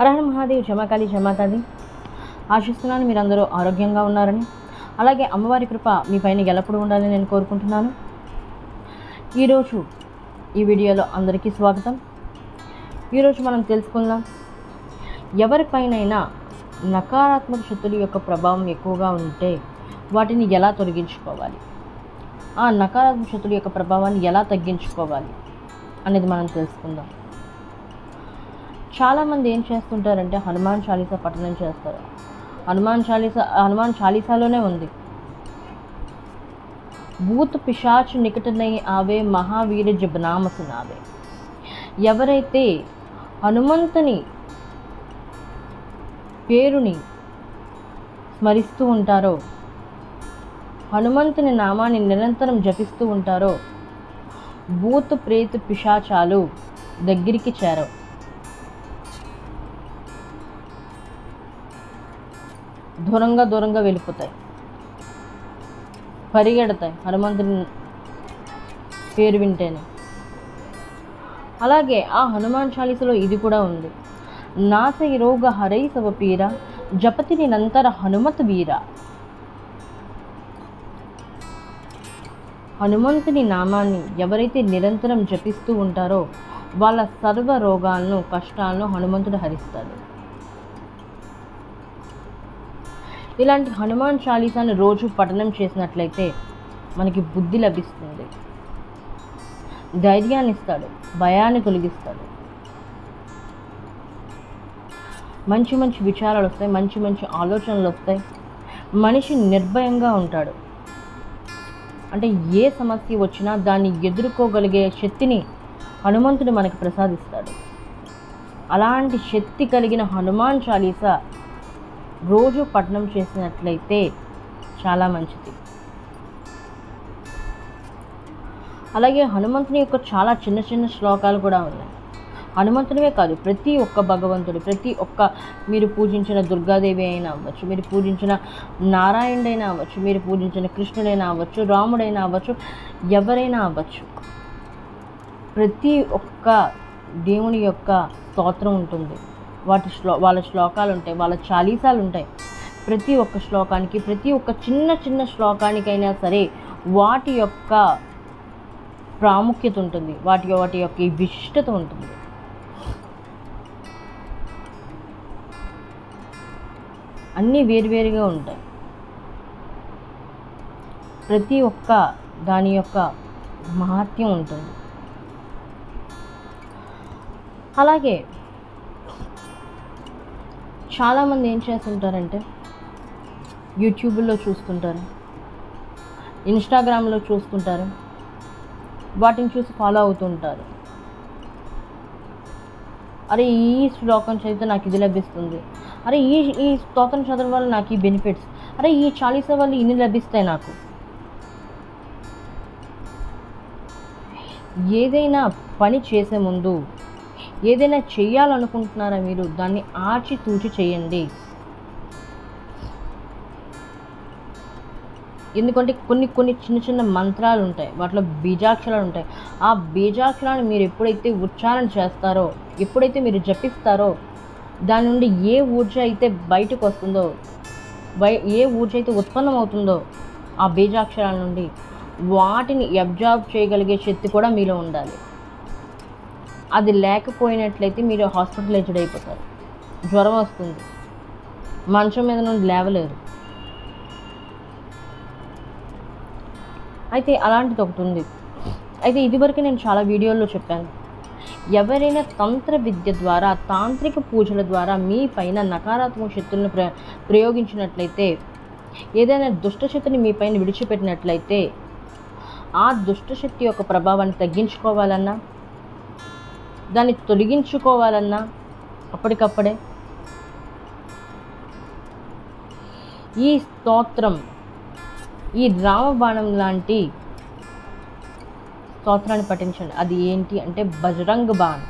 అరహర మహాదేవ్ జమాకాళి జమాతాది ఆశిస్తున్నాను మీరందరూ ఆరోగ్యంగా ఉన్నారని. అలాగే అమ్మవారి కృప మీ పైన ఎల్లప్పుడూ ఉండాలని నేను కోరుకుంటున్నాను. ఈరోజు ఈ వీడియోలో అందరికీ స్వాగతం. ఈరోజు మనం తెలుసుకుందాం ఎవరిపైనైనా నకారాత్మక శక్తుల యొక్క ప్రభావం ఎక్కువగా ఉంటే వాటిని ఎలా తొలగించుకోవాలి? ఆ నకారాత్మక శక్తుల యొక్క ప్రభావాన్ని ఎలా తగ్గించుకోవాలి అనేది మనం తెలుసుకుందాం. చాలామంది ఏం చేస్తుంటారంటే హనుమాన్ చాలీసా పఠనం చేస్తారు. హనుమాన్ చాలీసా హనుమాన్ చాలీసాలోనే ఉంది. భూత్ పిశాచ్ నికటనై ఆవే మహావీర జబనామ సునావే ఎవరైతే హనుమంతుని పేరుని స్మరిస్తూ ఉంటారో హనుమంతుని నామాన్ని నిరంతరం జపిస్తూ ఉంటారో భూత ప్రేత పిశాచాలు దగ్గరికి చేరవు. దూరంగా దూరంగా వెళ్ళిపోతాయి. పరిగెడతాయి. హనుమంతుని పేరు వింటేనే. అలాగే ఆ హనుమాన్ చాలీసలో ఇది కూడా ఉంది. నాసై రోగ హరై సవ పీర జపతిని నంతర హనుమత్ వీర. హనుమంతుని నామాన్ని ఎవరైతే నిరంతరం జపిస్తూ ఉంటారో వాళ్ళ సర్వ రోగాలను కష్టాలను హనుమంతుడు హరిస్తాడు. ఇలాంటి హనుమాన్ చాలీసాను రోజు పఠనం చేసినట్లయితే మనకి బుద్ధి లభిస్తుంది. ధైర్యాన్ని ఇస్తాడు భయాన్ని తొలగిస్తాడు. మంచి మంచి విచారాలు వస్తాయి మంచి మంచి ఆలోచనలు వస్తాయి. మనిషి నిర్భయంగా ఉంటాడు. అంటే ఏ సమస్య వచ్చినా దాన్ని ఎదుర్కోగలిగే శక్తిని హనుమంతుడు మనకి ప్రసాదిస్తాడు. అలాంటి శక్తి కలిగిన హనుమాన్ చాలీసా రోజు పఠనం చేసినట్లయితే చాలా మంచిది. అలాగే హనుమంతుని యొక్క చాలా చిన్న చిన్న శ్లోకాలు కూడా ఉన్నాయి. హనుమంతునివే కాదు ప్రతి ఒక్క భగవంతుడు ప్రతి ఒక్క మీరు పూజించిన దుర్గాదేవి అయినా అవ్వచ్చు మీరు పూజించిన నారాయణుడైనా అవ్వచ్చు మీరు పూజించిన కృష్ణుడైనా అవ్వచ్చు రాముడైనా అవ్వచ్చు ఎవరైనా అవ్వచ్చు. ప్రతి ఒక్క దేవుని యొక్క స్తోత్రం ఉంటుంది. వాటి శ్లో వాళ్ళ శ్లోకాలు ఉంటాయి వాళ్ళ చాలీసాలు ఉంటాయి ప్రతి ఒక్క శ్లోకానికి ప్రతి ఒక్క చిన్న చిన్న శ్లోకానికైనా సరే వాటి యొక్క ప్రాముఖ్యత ఉంటుంది వాటి వాటి యొక్క విశిష్టత ఉంటుంది అన్నీ వేరువేరుగా ఉంటాయి. ప్రతి ఒక్క దాని యొక్క మహత్యం ఉంటుంది. అలాగే చాలామంది ఏం చేస్తుంటారంటే యూట్యూబ్లో చూస్తుంటారు ఇన్స్టాగ్రామ్లో చూస్తుంటారు వాటిని చూసి ఫాలో అవుతుంటారు అరే ఈ శ్లోకం చదివితే నాకు ఇది లభిస్తుంది. అరే ఈ ఈ స్తోత్రం చదవడం వల్ల నాకు ఈ బెనిఫిట్స్. అరే ఈ చాలీస వల్ల ఇన్ని లభిస్తాయి నాకు. ఏదైనా పని చేసే ముందు ఏదైనా చేయాలనుకుంటున్నారా మీరు దాన్ని ఆచితూచి చేయండి ఎందుకంటే కొన్ని కొన్ని చిన్న చిన్న మంత్రాలు ఉంటాయి వాటిలో బీజాక్షరాలు ఉంటాయి. ఆ బీజాక్షరాన్ని మీరు ఎప్పుడైతే ఉచ్చారణ చేస్తారో ఎప్పుడైతే మీరు జపిస్తారో దాని నుండి ఏ ఊర్జ అయితే బయటకు వస్తుందో బయ ఏ ఊర్జ అయితే ఉత్పన్నం అవుతుందో ఆ బీజాక్షరాల నుండి వాటిని అబ్జార్బ్ చేయగలిగే శక్తి కూడా మీలో ఉండాలి. అది లేకపోయినట్లయితే మీరు హాస్పిటలైజ్డ్ అయిపోతారు. జ్వరం వస్తుంది. మంచం మీద నుండి లేవలేరు. అయితే అలాంటిది ఒకటి ఉంది. అయితే ఇదివరకు నేను చాలా వీడియోల్లో చెప్పాను. ఎవరైనా తంత్ర విద్య ద్వారా తాంత్రిక పూజల ద్వారా మీ పైన నకారాత్మక శక్తులను ప్ర ప్రయోగించినట్లయితే ఏదైనా దుష్టశక్తిని మీ పైన విడిచిపెట్టినట్లయితే ఆ దుష్టశక్తి యొక్క ప్రభావాన్ని తగ్గించుకోవాలన్నా దాన్ని తొలగించుకోవాలన్నా అప్పటికప్పుడే. ఈ స్తోత్రం ఈ రామబాణం లాంటి స్తోత్రాన్ని పఠించండి. అది ఏంటి అంటే బజరంగ్ బాణ్.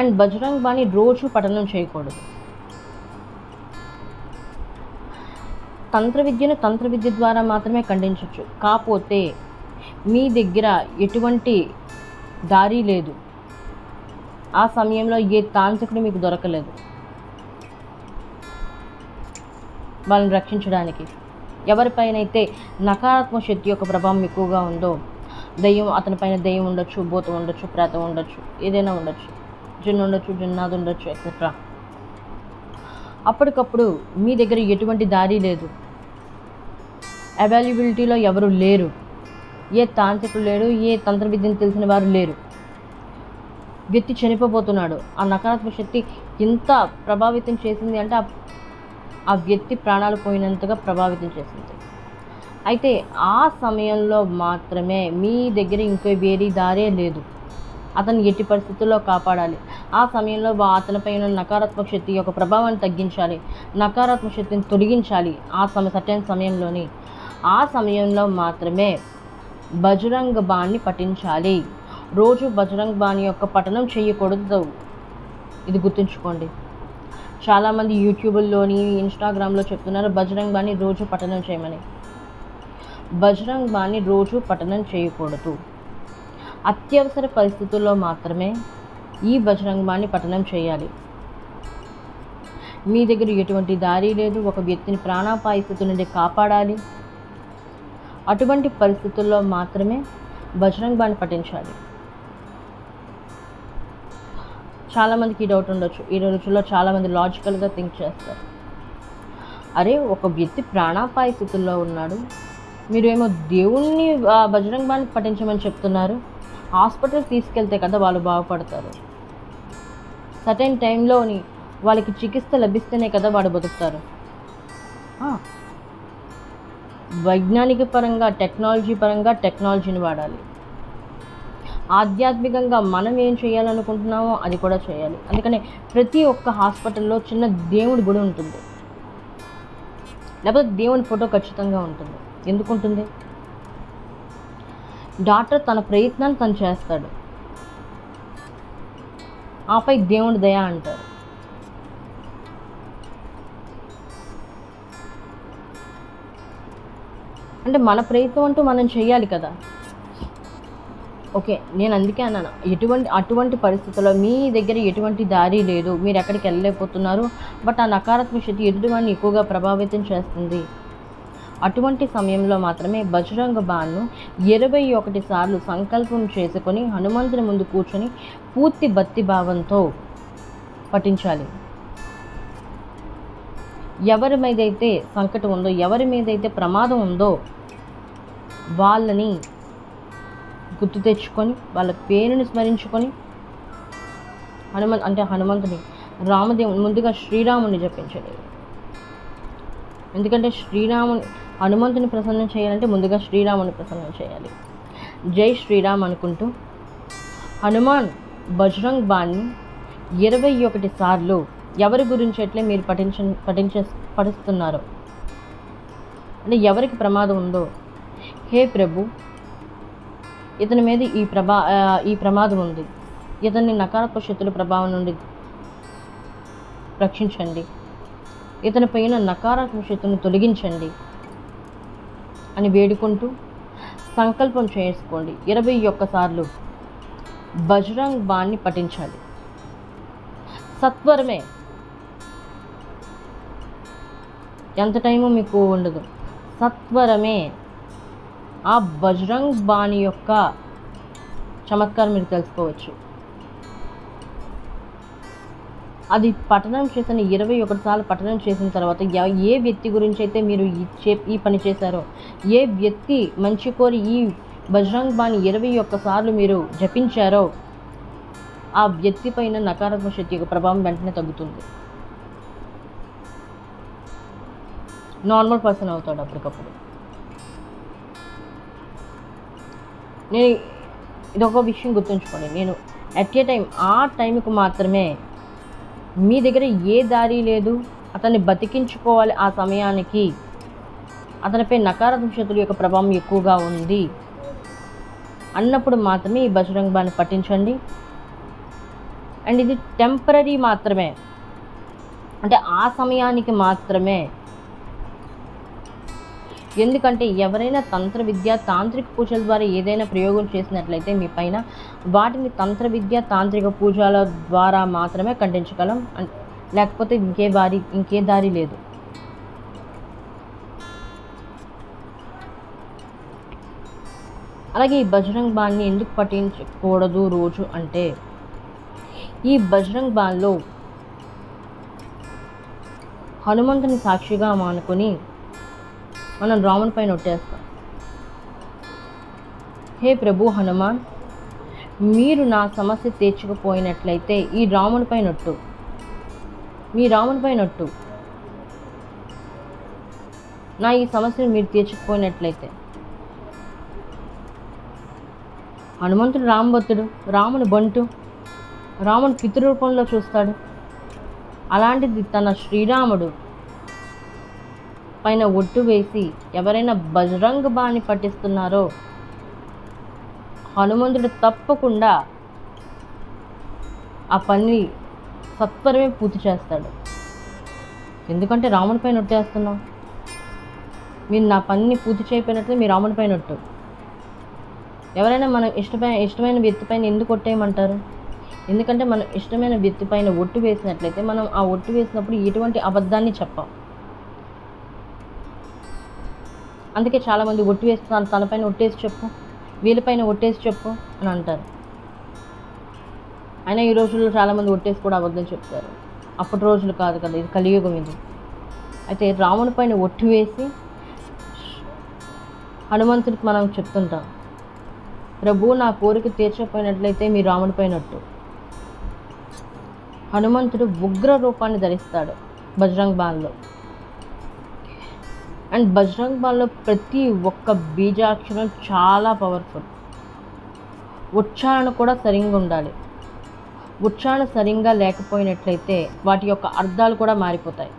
అండ్ బజరంగ్ బాణి రోజు పఠనం చేయకూడదు. తంత్ర విద్యను తంత్ర విద్య ద్వారా మాత్రమే ఖండించవచ్చు కాకపోతే మీ దగ్గర ఎటువంటి దారి లేదు. ఆ సమయంలో ఏ తాంత్రికుడు మీకు దొరకలేదు. వాళ్ళని రక్షించడానికి ఎవరిపైన అయితే నకారాత్మక శక్తి యొక్క ప్రభావం ఎక్కువగా ఉందో దయ్యం అతని పైన దయ్యం ఉండొచ్చు భూతం ఉండొచ్చు ప్రేతం ఉండొచ్చు ఏదైనా ఉండొచ్చు జున్ను ఉండొచ్చు జున్నాదు ఉండొచ్చు ఎక్సెట్రా అప్పటికప్పుడు మీ దగ్గర ఎటువంటి దారి లేదు. అవైలబిలిటీలో ఎవరు లేరు. ఏ తాంత్రికుడు లేడు ఏ తంత్ర విద్యను తెలిసిన వారు లేరు. వ్యక్తి చనిపోబోతున్నాడు. ఆ నకారాత్మక శక్తి ఎంత ప్రభావితం చేసింది అంటే ఆ వ్యక్తి ప్రాణాలు పోయినంతగా ప్రభావితం చేసింది. అయితే ఆ సమయంలో మాత్రమే మీ దగ్గర ఇంకో వేరే దారే లేదు. అతను ఎట్టి పరిస్థితుల్లో కాపాడాలి. ఆ సమయంలో అతనిపై అతనిపైన నకారాత్మక శక్తి యొక్క ప్రభావాన్ని తగ్గించాలి. నకారాత్మక శక్తిని తొలగించాలి. ఆ సమ సరైన సమయంలోని. ఆ సమయంలో మాత్రమే బజరంగ బాణ్ని పఠించాలి. రోజు బజరంగ బాణి యొక్క పఠనం చేయకూడదు. ఇది గుర్తుంచుకోండి. చాలామంది యూట్యూబ్లోని ఇన్స్టాగ్రామ్లో చెప్తున్నారు బజరంగ్ బాణి రోజు పఠనం చేయమని. బజరంగ్ బాణి రోజు పఠనం చేయకూడదు. అత్యవసర పరిస్థితుల్లో మాత్రమే ఈ బజరంగ్ బాణి పఠనం చేయాలి. మీ దగ్గర ఎటువంటి దారి లేదు. ఒక వ్యక్తిని ప్రాణాపాయ స్థితి నుండి కాపాడాలి. అటువంటి పరిస్థితుల్లో మాత్రమే బజరంగ్ బాణ్ పఠించాలి. చాలామందికి ఈ డౌట్ ఉండొచ్చు. ఈ రోజుల్లో చాలామంది లాజికల్గా థింక్ చేస్తారు. అరే ఒక వ్యక్తి ప్రాణాపాయ స్థితుల్లో ఉన్నాడు. మీరేమో దేవుణ్ణి బజరంగ్ బాణి పఠించమని చెప్తున్నారు. హాస్పిటల్ తీసుకెళ్తే కదా వాళ్ళు బాగుపడతారు. సటైన్ టైంలోని వాళ్ళకి చికిత్స లభిస్తేనే కదా వాడు బతుకుతారు. వైజ్ఞానిక పరంగా టెక్నాలజీ పరంగా టెక్నాలజీని వాడాలి. ఆధ్యాత్మికంగా మనం ఏం చేయాలనుకుంటున్నామో అది కూడా చేయాలి. అందుకనే ప్రతి ఒక్క హాస్పిటల్లో చిన్న దేవుడి గుడి ఉంటుంది. లేకపోతే దేవుని ఫోటో ఖచ్చితంగా ఉంటుంది. ఎందుకు ఉంటుంది? డాక్టర్ తన ప్రయత్నాన్ని తను చేస్తాడు. ఆపై దేవుడి దయ అంటారు. అంటే మన ప్రయత్నం అంటూ మనం చేయాలి కదా. ఓకే నేను అందుకే అన్నాను. ఎటువంటి అటువంటి పరిస్థితుల్లో మీ దగ్గర ఎటువంటి దారి లేదు. మీరు ఎక్కడికి వెళ్ళలేకపోతున్నారు. బట్ ఆ నకారాత్మక శక్తి ఎదుటివాడిని ఎక్కువగా ప్రభావితం చేస్తుంది. అటువంటి సమయంలో మాత్రమే బజరంగ బాణ్ను ఇరవై ఒకటి సార్లు సంకల్పం చేసుకొని హనుమంతుని ముందు కూర్చొని పూర్తి భక్తి భావంతో పఠించాలి. ఎవరి మీదైతే సంకటం ఉందో ఎవరి మీదైతే ప్రమాదం ఉందో వాళ్ళని గుర్తు తెచ్చుకొని వాళ్ళ పేరుని స్మరించుకొని హనుమంత్ అంటే హనుమంతుని రామదేవుని ముందుగా శ్రీరాముని జపించండి. ఎందుకంటే శ్రీరాముని హనుమంతుని ప్రసన్నం చేయాలంటే ముందుగా శ్రీరాముని ప్రసన్నం చేయాలి. జై శ్రీరామ్ అనుకుంటూ హనుమాన్ బజరంగ్ బాణ్ని ఇరవై ఒకటి సార్లు ఎవరి గురించి ఎట్లే మీరు పఠించ పఠించే పఠిస్తున్నారు? అంటే ఎవరికి ప్రమాదం ఉందో? హే ప్రభు ఇతని మీద ఈ ప్రభా ఈ ప్రమాదం ఉంది. ఇతన్ని నకారాత్మక శక్తుల ప్రభావం నుండి రక్షించండి. ఇతని పైన నకారాత్మక శక్తులను తొలగించండి అని వేడుకుంటూ సంకల్పం చేసుకోండి. ఇరవై ఒక్కసార్లు బజరంగ్ బాణ్ని పఠించాలి. సత్వరమే ఎంత టైము మీకు ఉండదు. సత్వరమే ఆ బజరంగ్ బాణి యొక్క చమత్కారం మీరు తెలుసుకోవచ్చు. అది పఠనం చేసిన ఇరవై ఒకటి సార్లు పఠనం చేసిన తర్వాత ఏ వ్యక్తి గురించి అయితే మీరు చే ఈ పని చేశారో ఏ వ్యక్తి మంచి కోరి ఈ బజరంగ్ బాణి ఇరవై ఒక్క సార్లు మీరు జపించారో ఆ వ్యక్తి పైన నకారాత్మక శక్తి యొక్క ప్రభావం వెంటనే తగ్గుతుంది. నార్మల్ పర్సన్ అవుతాడు అప్పటికప్పుడు. నేను ఇది ఒక విషయం గుర్తుంచుకోండి. నేను అట్ ఏ టైం ఆ టైంకు మాత్రమే మీ దగ్గర ఏ దారి లేదు అతన్ని బతికించుకోవాలి ఆ సమయానికి అతనిపై నకారాత్మక శక్తుల యొక్క ప్రభావం ఎక్కువగా ఉంది అన్నప్పుడు మాత్రమే ఈ బజరంగ్ బాణి పట్టించండి అండ్ ఇది టెంపరీ మాత్రమే. అంటే ఆ సమయానికి మాత్రమే ఎందుకంటే ఎవరైనా తంత్ర విద్య తాంత్రిక పూజల ద్వారా ఏదైనా ప్రయోగం చేసినట్లయితే మీ పైన వాటిని తంత్ర విద్య తాంత్రిక పూజల ద్వారా మాత్రమే ఖండించగలం. లేకపోతే ఇంకే వారి ఇంకే దారి లేదు. అలాగే ఈ బజరంగ్ బాణ్ని ఎందుకు పట్టించకూడదు రోజు అంటే ఈ బజరంగ్ బాణ్లో హనుమంతుని సాక్షిగా మానుకొని మనం రాముని పైన ఒట్టేస్తాం. హే ప్రభు హనుమాన్ మీరు నా సమస్య తీర్చకపోయినట్లయితే ఈ రాముని పైన ఒట్టు. మీ రాముని పైన ఒట్టు. నా ఈ సమస్యను మీరు తీర్చకపోయినట్లయితే. హనుమంతుడు రామభక్తుడు రాముని బంటు రాముని పితృరూపంలో చూస్తాడు. అలాంటిది తన శ్రీరాముడు పైన ఒట్టు వేసి ఎవరైనా బజరంగ బాణి పట్టిస్తున్నారో హనుమంతుడు తప్పకుండా ఆ పని సత్వరమే పూర్తి చేస్తాడు. ఎందుకంటే రాముడి పైన ఒట్టేస్తున్నాం మీరు నా పనిని పూర్తి చేయకపోయినట్లే మీ రాముడి పైన ఒట్టు. ఎవరైనా మనం ఇష్టమైన ఇష్టమైన వ్యక్తి పైన ఎందుకు కొట్టేయమంటారు ఎందుకంటే మనం ఇష్టమైన వ్యక్తి పైన ఒట్టు వేసినట్లయితే మనం ఆ ఒట్టు వేసినప్పుడు ఎటువంటి అబద్ధాన్ని చెప్పం. అందుకే చాలామంది ఒట్టి వేస్తున్నాను తనపైన ఒట్టేసి చెప్పు. వీళ్ళపైన ఒట్టేసి చెప్పు అని అంటారు. అయినా ఈ రోజుల్లో చాలామంది ఒట్టేసి కూడా అబద్ధం చెప్తారు. అప్పటి రోజులు కాదు కదా ఇది కలియుగం ఇది. అయితే రాముని పైన ఒట్టి వేసి హనుమంతుడికి మనం చెప్తుంటాం. ప్రభు నా కోరిక తీర్చకపోయినట్లయితే మీ రాముని పైనట్టు హనుమంతుడు ఉగ్ర రూపాన్ని ధరిస్తాడు. బజరంగ్ బాన్లో అండ్ బజరంగ్ బాల్లో ప్రతి ఒక్క బీజాక్షరం చాలా పవర్ఫుల్. ఉచ్చారణ కూడా సరిగ్గా ఉండాలి. ఉచ్చారణ సరిగ్గా లేకపోయినట్లయితే వాటి యొక్క అర్థాలు కూడా మారిపోతాయి.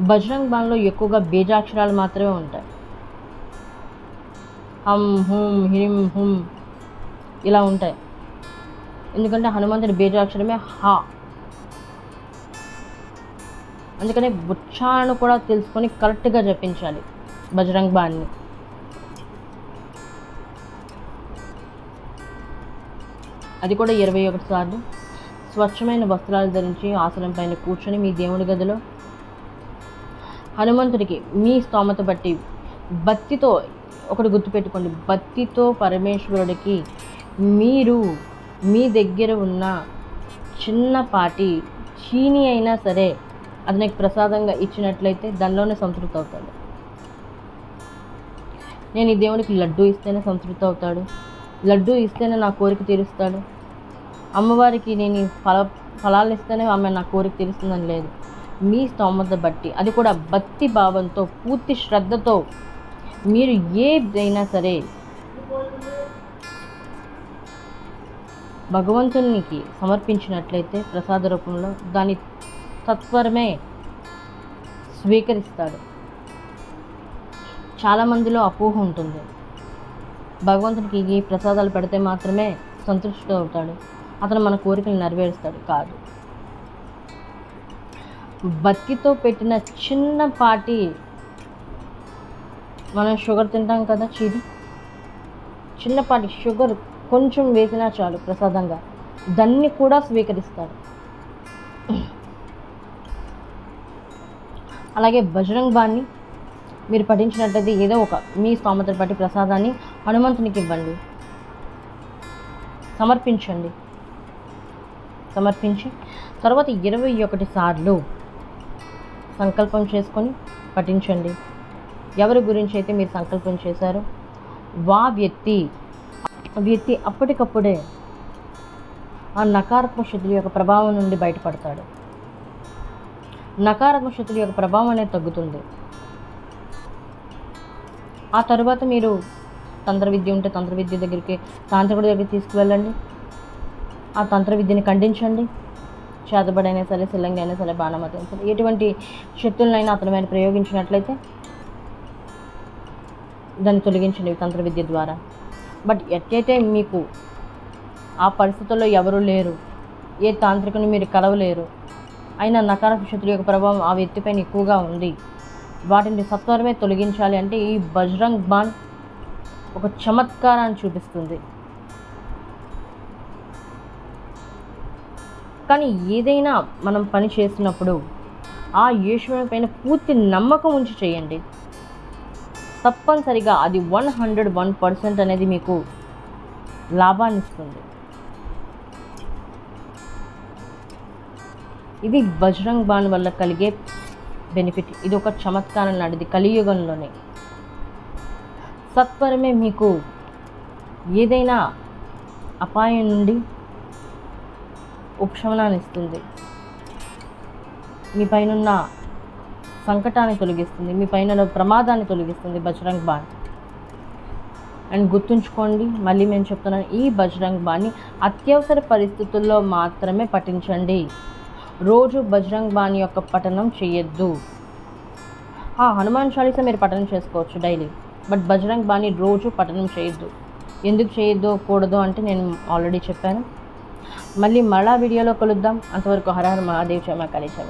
బజరంగ్ బాన్లో ఎక్కువగా బీజాక్షరాలు మాత్రమే ఉంటాయి. హం హుం హిం హుం ఇలా ఉంటాయి. ఎందుకంటే హనుమంతుడి బీజాక్షరమే హా అందుకనే ఉచ్చారణ కూడా తెలుసుకొని కరెక్ట్గా జపించాలి బజరంగ్ బాణ్ని అది కూడా ఇరవై ఒకటి సార్లు. స్వచ్ఛమైన వస్త్రాలు ధరించి ఆసనం పైన కూర్చొని మీ దేవుడి గదిలో హనుమంతుడికి మీ స్తోమత బట్టి భక్తితో ఒకటి గుర్తుపెట్టుకోండి. భక్తితో పరమేశ్వరుడికి మీరు మీ దగ్గర ఉన్న చిన్నపాటి చీని అయినా సరే అది ప్రసాదంగా ఇచ్చినట్లయితే దానిలోనే సంతృప్తి అవుతాడు. నేను ఈ దేవునికి లడ్డు ఇస్తేనే సంతృప్తి అవుతాడు. లడ్డు ఇస్తేనే నా కోరిక తీరుస్తాడు. అమ్మవారికి నేను ఈ ఫల ఫలాలు ఇస్తేనే ఆమె నా కోరిక తీరుస్తుందని లేదు. మీ స్తోమత బట్టి అది కూడా భక్తి భావంతో పూర్తి శ్రద్ధతో మీరు ఏదైనా సరే భగవంతునికి సమర్పించినట్లయితే ప్రసాద రూపంలో దాని తత్వరమే స్వీకరిస్తాడు. చాలామందిలో అపోహ ఉంటుంది. భగవంతునికి ఈ ప్రసాదాలు పెడితే మాత్రమే సంతృష్టి అవుతాడు. అతను మన కోరికలు నెరవేరుస్తాడు కాదు. బతికితో పెట్టిన చిన్నపాటి మనం షుగర్ తింటాం కదా చీది చిన్నపాటి షుగర్ కొంచెం వేసినా చాలు ప్రసాదంగా. దాన్ని కూడా స్వీకరిస్తాడు. అలాగే బజరంగ్ బాణ్ని మీరు పఠించినట్లయితే ఏదో ఒక మీ స్తోమతను బట్టి ప్రసాదాన్ని హనుమంతునికి ఇవ్వండి. సమర్పించండి. సమర్పించి తర్వాత ఇరవై ఒకటి సార్లు సంకల్పం చేసుకొని పఠించండి. ఎవరి గురించి అయితే మీరు సంకల్పం చేశారో వా వ్యక్తి. వ్యక్తి అప్పటికప్పుడే ఆ నకారాత్మక శక్తుల యొక్క ప్రభావం నుండి బయటపడతాడు. నకారాత్మక శక్తుల యొక్క ప్రభావం అనేది తగ్గుతుంది. ఆ తర్వాత మీరు తంత్ర విద్య ఉంటే తంత్ర విద్య దగ్గరికి తాంత్రికుడి దగ్గరికి తీసుకువెళ్ళండి. ఆ తంత్ర విద్యని ఖండించండి. చేతబడైనా సరే సిల్లంగి అయినా సరే బాణమతి అయినా సరే ఎటువంటి శక్తులనైనా అతని మీద ప్రయోగించినట్లయితే దాన్ని తొలగించండి తంత్ర విద్య ద్వారా. బట్ ఎట్లయితే మీకు ఆ పరిస్థితుల్లో ఎవరు లేరు ఏ తాంత్రికుని మీరు కలవలేరు అయినా నకారక శక్తుల యొక్క ప్రభావం ఆ వ్యక్తిపైన ఎక్కువగా ఉంది. వాటిని సత్వరమే తొలగించాలి అంటే ఈ బజరంగ్ బాన్ ఒక చమత్కారాన్ని చూపిస్తుంది. కానీ ఏదైనా మనం పని చేసినప్పుడు ఆ ఈశ్వరుని పైన పూర్తి నమ్మకం ఉంచి చేయండి. తప్పనిసరిగా అది వన్ హండ్రెడ్ వన్ పర్సెంట్ అనేది మీకు లాభాన్ని ఇస్తుంది. ఇది బజరంగ్ బాణ్ వల్ల కలిగే బెనిఫిట్ ఇది ఒక చమత్కారం లాంటిది కలియుగంలోనే. సత్వరమే మీకు ఏదైనా అపాయం నుండి ఉపశమనాన్ని ఇస్తుంది. మీ పైన సంకటాన్ని తొలగిస్తుంది. మీ పైన ప్రమాదాన్ని తొలగిస్తుంది బజరంగ్ బాణ్. అండ్ గుర్తుంచుకోండి మళ్ళీ మేము చెప్తున్నాను ఈ బజరంగ్ బాణి అత్యవసర పరిస్థితుల్లో మాత్రమే పఠించండి. రోజు బజరంగ్ బాణి యొక్క పఠనం చేయొద్దు. ఆ, హనుమాన్ చాలీసా మీరు పఠనం చేసుకోవచ్చు డైలీ. బట్ బజరంగ్ బాణి రోజు పఠనం చేయొద్దు. ఎందుకు చేయొద్దు కూడదు అంటే నేను ఆల్రెడీ చెప్పాను. మళ్ళీ మళ్ళా వీడియోలో కలుద్దాం. అంతవరకు హరహర మహాదేవ్ క్షమ కలిసి